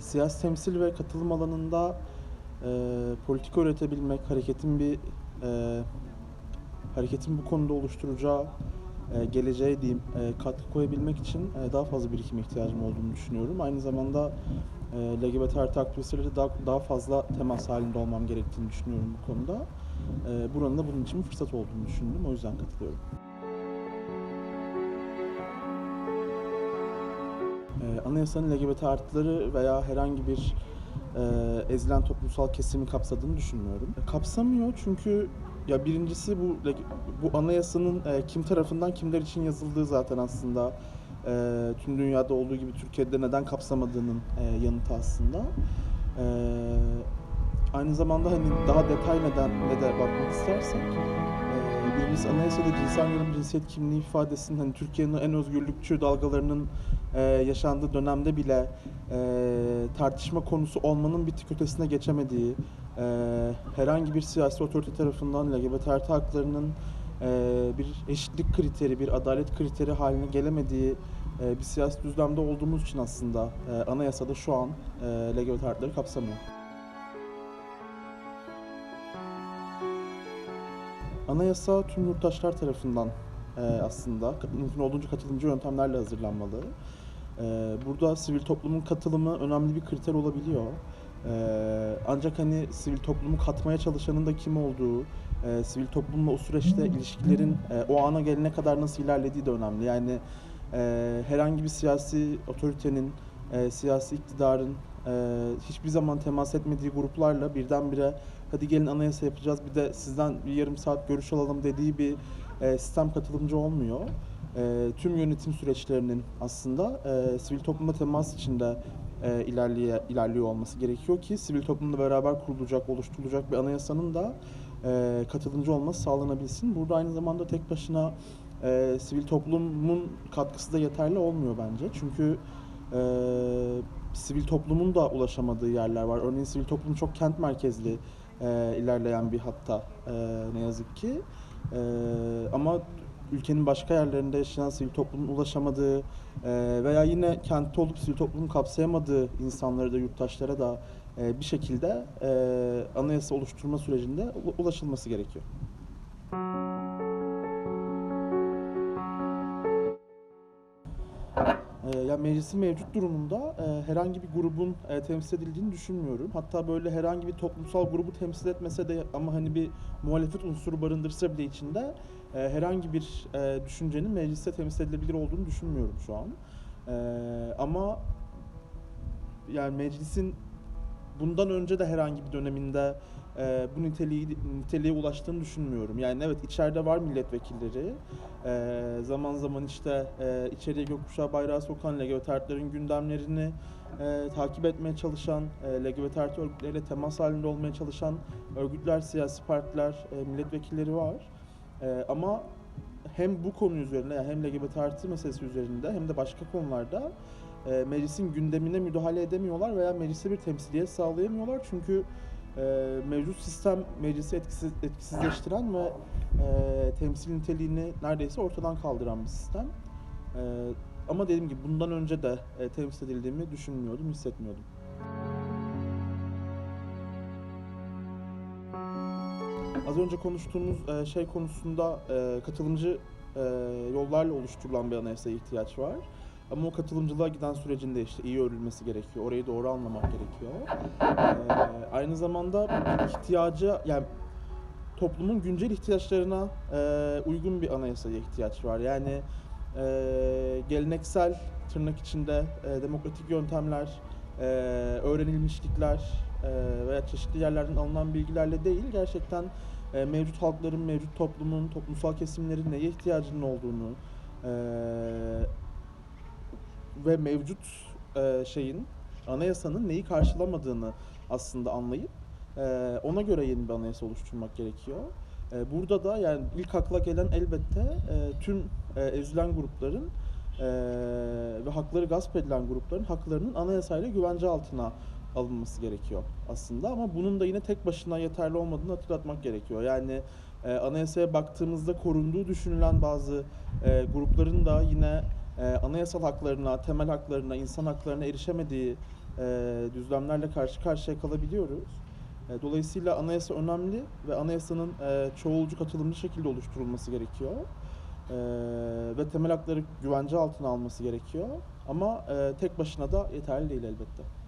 Siyasi temsil ve katılım alanında e, politika üretebilmek, hareketin bir e, hareketin bu konuda oluşturacağı e, geleceğe diyeyim e, katkı koyabilmek için e, daha fazla birikime ihtiyacım olduğunu düşünüyorum. Aynı zamanda e, LGBT artı aktivistleriyle daha, daha fazla temas halinde olmam gerektiğini düşünüyorum bu konuda. E, buranın da bunun için bir fırsat olduğunu düşündüm. O yüzden katılıyorum. Anayasanın LGBT artıları veya herhangi bir e, ezilen toplumsal kesimi kapsadığını düşünmüyorum. Kapsamıyor çünkü ya birincisi bu bu anayasanın e, kim tarafından kimler için yazıldığı zaten aslında e, tüm dünyada olduğu gibi Türkiye'de neden kapsamadığının e, yanıtı aslında. E, aynı zamanda hani daha detay nedenle de bakmak istersek e, birincisi anayasada cinsel yönelim cinsiyet kimliği ifadesinin hani Türkiye'nin en özgürlükçü dalgalarının e, yaşandığı dönemde bile e, tartışma konusu olmanın bir tık ötesine geçemediği, e, herhangi bir siyasi otorite tarafından LGBT artı haklarının e, bir eşitlik kriteri, bir adalet kriteri haline gelemediği e, bir siyasi düzlemde olduğumuz için aslında e, anayasada şu an e, LGBT artıları kapsamıyor. Anayasa tüm yurttaşlar tarafından e, aslında mümkün olduğunca katılımcı yöntemlerle hazırlanmalı. E, burada sivil toplumun katılımı önemli bir kriter olabiliyor. E, ancak hani sivil toplumu katmaya çalışanın da kim olduğu, e, sivil toplumla o süreçte ilişkilerin e, o ana gelene kadar nasıl ilerlediği de önemli. Yani e, herhangi bir siyasi otoritenin, siyasi iktidarın hiçbir zaman temas etmediği gruplarla birdenbire hadi gelin anayasa yapacağız bir de sizden bir yarım saat görüş alalım dediği bir sistem katılımcı olmuyor. E, tüm yönetim süreçlerinin aslında e, sivil toplumla temas içinde e, ilerliye, ilerliyor olması gerekiyor ki sivil toplumla beraber kurulacak, oluşturulacak bir anayasanın da e, katılımcı olması sağlanabilsin. Burada aynı zamanda tek başına e, sivil toplumun katkısı da yeterli olmuyor bence. Çünkü e, sivil toplumun da ulaşamadığı yerler var. Örneğin sivil toplum çok kent merkezli e, ilerleyen bir hatta e, ne yazık ki. E, ama ülkenin başka yerlerinde yaşayan sivil toplumun ulaşamadığı e, veya yine kentte olup sivil toplumun kapsayamadığı insanlara da yurttaşlara da e, bir şekilde e, anayasa oluşturma sürecinde ulaşılması gerekiyor. E, ya meclisin mevcut durumunda e, herhangi bir grubun e, temsil edildiğini düşünmüyorum. Hatta böyle herhangi bir toplumsal grubu temsil etmese de ama hani bir muhalefet unsuru barındırsa bile içinde e, herhangi bir e, düşüncenin mecliste temsil edilebilir olduğunu düşünmüyorum şu an. E, ama yani meclisin bundan önce de herhangi bir döneminde e, bu niteliği niteliğe ulaştığını düşünmüyorum. Yani evet içeride var milletvekilleri. E, zaman zaman işte e, içeriye gökkuşağı bayrağı sokan LGBT artıların gündemlerini e, takip etmeye çalışan, e, LGBT örgütleriyle temas halinde olmaya çalışan örgütler, siyasi partiler, e, milletvekilleri var. E, ama hem bu konu üzerinde yani hem LGBT artı meselesi üzerinde hem de başka konularda e, meclisin gündemine müdahale edemiyorlar veya meclise bir temsiliyet sağlayamıyorlar çünkü e, mevcut sistem meclisi etkisiz, etkisizleştiren ve e, temsil niteliğini neredeyse ortadan kaldıran bir sistem. E, ama dediğim gibi bundan önce de e, temsil edildiğimi düşünmüyordum, hissetmiyordum. Az önce konuştuğumuz e, şey konusunda e, katılımcı e, yollarla oluşturulan bir anayasaya ihtiyaç var. Ama o katılımcılığa giden sürecinde işte iyi örülmesi gerekiyor. Orayı doğru anlamak gerekiyor. Aynı zamanda ihtiyacı yani toplumun güncel ihtiyaçlarına uygun bir anayasaya ihtiyaç var. Yani geleneksel tırnak içinde demokratik yöntemler, öğrenilmişlikler veya çeşitli yerlerden alınan bilgilerle değil gerçekten e, mevcut halkların, mevcut toplumun, toplumsal kesimlerin neye ihtiyacının olduğunu e, ve mevcut e, şeyin anayasanın neyi karşılamadığını aslında anlayıp e, ona göre yeni bir anayasa oluşturmak gerekiyor. E, burada da yani ilk akla gelen elbette e, tüm e, ezilen grupların e, ve hakları gasp edilen grupların haklarının anayasayla güvence altına alınması gerekiyor aslında ama bunun da yine tek başına yeterli olmadığını hatırlatmak gerekiyor. Yani e, anayasaya baktığımızda korunduğu düşünülen bazı e, grupların da yine e, anayasal haklarına, temel haklarına, insan haklarına erişemediği e, düzlemlerle karşı karşıya kalabiliyoruz. E, dolayısıyla anayasa önemli ve anayasanın e, çoğulcu katılımcı şekilde oluşturulması gerekiyor. E, ve temel hakları güvence altına alması gerekiyor. Ama e, tek başına da yeterli değil elbette.